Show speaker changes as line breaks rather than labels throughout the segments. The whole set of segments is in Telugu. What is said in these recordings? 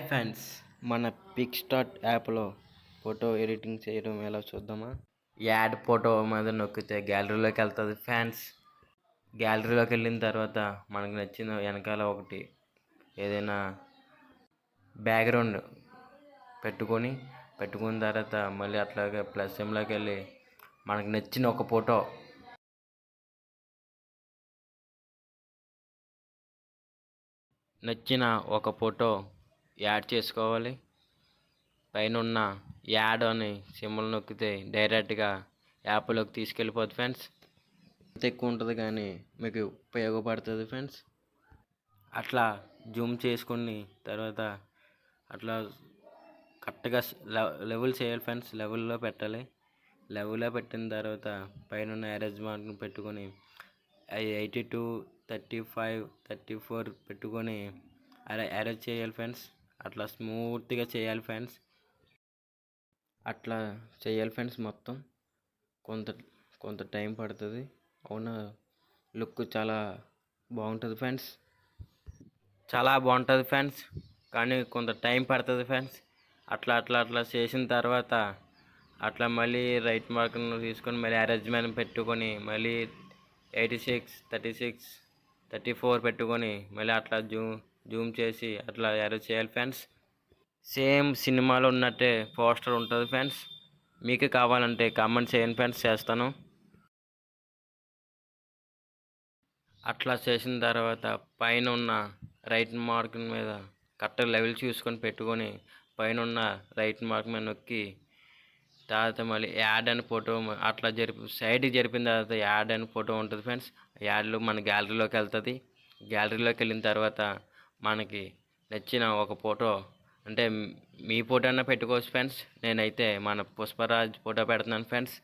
ఫ్యాన్స్ మన పిక్స్టార్ట్ యాప్లో ఫోటో ఎడిటింగ్ చేయడం ఎలా చూద్దామా? యాడ్ ఫోటో మీద నొక్కితే గ్యాలరీలోకి వెళ్తుంది ఫ్యాన్స్ గ్యాలరీలోకి వెళ్ళిన తర్వాత మనకు నచ్చిన వెనకాల ఒకటి ఏదైనా బ్యాక్గ్రౌండ్ పెట్టుకొని పెట్టుకున్న తర్వాత మళ్ళీ అట్లాగే ప్లస్ ఎంలోకి వెళ్ళి మనకు నచ్చిన ఒక ఫోటో నచ్చిన ఒక ఫోటో యాడ్ చేసుకోవాలి. పైన ఉన్న యాడ్ అని సింబల్ నొక్కితే డైరెక్ట్గా యాప్లోకి తీసుకెళ్ళిపోతుంది ఫ్రెండ్స్. అంత ఎక్కువ ఉంటుంది కానీ మీకు ఉపయోగపడుతుంది ఫ్రెండ్స్. అట్లా జూమ్ చేసుకుని తర్వాత అట్లా కరెక్ట్గా లెవెల్ చేయాలి ఫ్రెండ్స్. లెవెల్లో పెట్టాలి. లెవెల్లో పెట్టిన తర్వాత పైన ఉన్న అరేంజ్మెంట్ని పెట్టుకొని eighty two thirty five thirty four పెట్టుకొని అరే అరేంజ్ చేయాలి ఫ్రెండ్స్. అట్లా స్మూత్గా చేయాలి ఫ్రెండ్స్. అట్లా చేయాలి ఫ్రెండ్స్ మొత్తం. కొంత కొంత టైం పడుతుంది. అవునా? లుక్ చాలా బాగుంటుంది ఫ్రెండ్స్. చాలా బాగుంటుంది ఫ్రెండ్స్. కానీ కొంత టైం పడుతుంది ఫ్రెండ్స్. అట్లా అట్లా అట్లా చేసిన తర్వాత అట్లా మళ్ళీ రైట్ మార్క్ను తీసుకొని మళ్ళీ అరేంజ్మెంట్ పెట్టుకొని మళ్ళీ eighty six thirty six thirty four పెట్టుకొని మళ్ళీ అట్లా జూమ్ జూమ్ చేసి అట్లా అరేంజ్ చేయాలి ఫ్రెండ్స్. సేమ్ సినిమాలో ఉన్నట్టే పోస్టర్ ఉంటుంది ఫ్రెండ్స్. మీకు కావాలంటే కామెంట్ చేయండి ఫ్రెండ్స్ చేస్తాను. అట్లా చేసిన తర్వాత పైన ఉన్న రైట్ మార్క్ మీద కరెక్ట్ లెవెల్ చూసుకొని పెట్టుకొని పైన ఉన్న రైట్ మార్క్ మీద నొక్కి తర్వాత మళ్ళీ యాడ్ అని ఫోటో అట్లా జరిపి సైడ్కి జరిపిన తర్వాత యాడ్ అని ఫోటో ఉంటుంది ఫ్రెండ్స్. యాడ్లో మన గ్యాలరీలోకి వెళ్తుంది. గ్యాలరీలోకి వెళ్ళిన తర్వాత మనకి నచ్చిన ఒక ఫోటో. అంటే మీ ఫోటో అన్నా పెట్టుకోవచ్చు ఫ్రెండ్స్. నేనైతే మన పుష్పరాజ్ ఫోటో పెడుతున్నాను ఫ్రెండ్స్.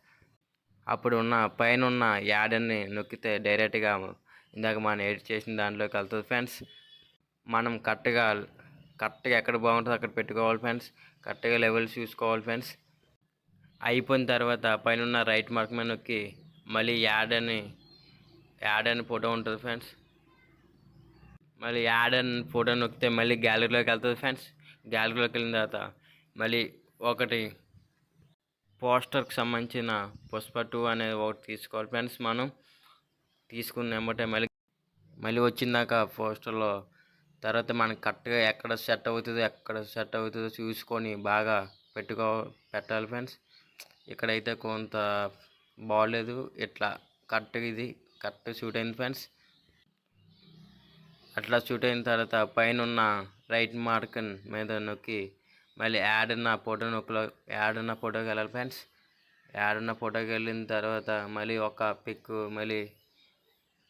అప్పుడు ఉన్న పైన ఉన్న యాడ్ అని నొక్కితే డైరెక్ట్గా ఇందాక మనం ఎడిట్ చేసిన దాంట్లోకి వెళ్తుంది ఫ్రెండ్స్. మనం కరెక్ట్గా కరెక్ట్గా ఎక్కడ బాగుంటుందో అక్కడ పెట్టుకోవాలి ఫ్రెండ్స్. కరెక్ట్గా లెవెల్స్ చూసుకోవాలి ఫ్రెండ్స్. అయిపోయిన తర్వాత పైన ఉన్న రైట్ మార్క్ మీద నొక్కి మళ్ళీ యాడ్ అని యాడ్ అని ఫోటో ఉంటుంది ఫ్రెండ్స్. మళ్ళీ యాడ్ అని ఫోటో నొక్కితే మళ్ళీ గ్యాలరీలోకి వెళ్తుంది ఫ్రెండ్స్. గ్యాలరీలోకి వెళ్ళిన తర్వాత మళ్ళీ ఒకటి పోస్టర్కి సంబంధించిన పుష్ప టూ అనేది ఒకటి తీసుకోవాలి ఫ్రెండ్స్ మనం. తీసుకున్న వెంబటే మళ్ళీ మళ్ళీ వచ్చిందాక పోస్టర్లో తర్వాత మనకి కరెక్ట్గా ఎక్కడ సెట్ అవుతుందో ఎక్కడ సెట్ అవుతుందో చూసుకొని బాగా పెట్టుకో పెట్టాలి ఫ్రెండ్స్. ఇక్కడైతే కొంత బాగలేదు. ఇట్లా కరెక్ట్గా ఇది కరెక్ట్ షూట్ అయింది ఫ్రెండ్స్. అట్లా షూట్ అయిన తర్వాత పైన ఉన్న రైట్ మార్క్ మీద నొక్కి మళ్ళీ యాడ్ ఉన్న ఫోటో నొక్కలో యాడ్ ఉన్న ఫోటోకి వెళ్ళాలి ఫ్రెండ్స్ యాడ్ ఉన్న ఫోటోకి వెళ్ళిన తర్వాత మళ్ళీ ఒక పిక్ మళ్ళీ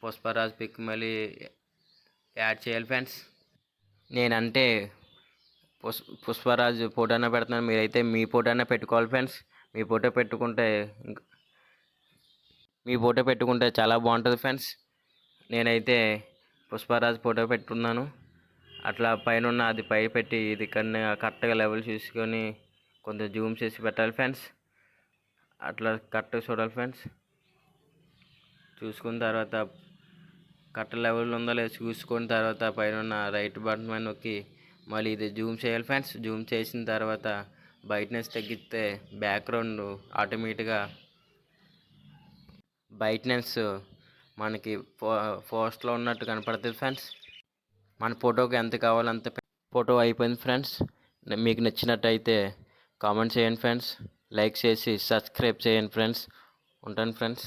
పుష్పరాజ్ పిక్ మళ్ళీ యాడ్ చేయాలి ఫ్రెండ్స్. నేనంటే పుష్ పుష్పరాజ్ ఫోటోనే పెడుతున్నాను. మీరైతే మీ ఫోటోనే పెట్టుకోవాలి ఫ్రెండ్స్. మీ ఫోటో పెట్టుకుంటే మీ ఫోటో పెట్టుకుంటే చాలా బాగుంటుంది ఫ్రెండ్స్. నేనైతే పుష్పరాజ్ ఫోటో పెట్టుకున్నాను. అట్లా పైన ఉన్న అది పై పెట్టి ఇది కన్నా కరెక్ట్గా లెవెల్ చూసుకొని కొంచెం జూమ్ చేసి పెట్టాలి ఫ్రెండ్స్ అట్లా కరెక్ట్గా చూడాలి ఫ్రెండ్స్ చూసుకున్న తర్వాత కరెక్ట్ లెవెల్ ఉందో లేదో చూసుకున్న తర్వాత పైన ఉన్న రైట్ బటన్ మీద నొక్కి మళ్ళీ ఇది జూమ్ చేయాలి ఫ్రెండ్స్ జూమ్ చేసిన తర్వాత బ్రైట్నెస్ తగ్గిస్తే బ్యాక్గ్రౌండ్ ఆటోమేటిక్గా బ్రైట్నెస్ మనకి ఫో పోస్ట్లో ఉన్నట్టు కనపడుతుంది ఫ్రెండ్స్. మన ఫోటోకి ఎంత కావాలో అంత ఫోటో అయిపోయింది ఫ్రెండ్స్. మీకు నచ్చినట్టయితే కామెంట్ చేయండి ఫ్రెండ్స్. లైక్ చేసి సబ్స్క్రైబ్ చేయండి ఫ్రెండ్స్. ఉంటాను ఫ్రెండ్స్.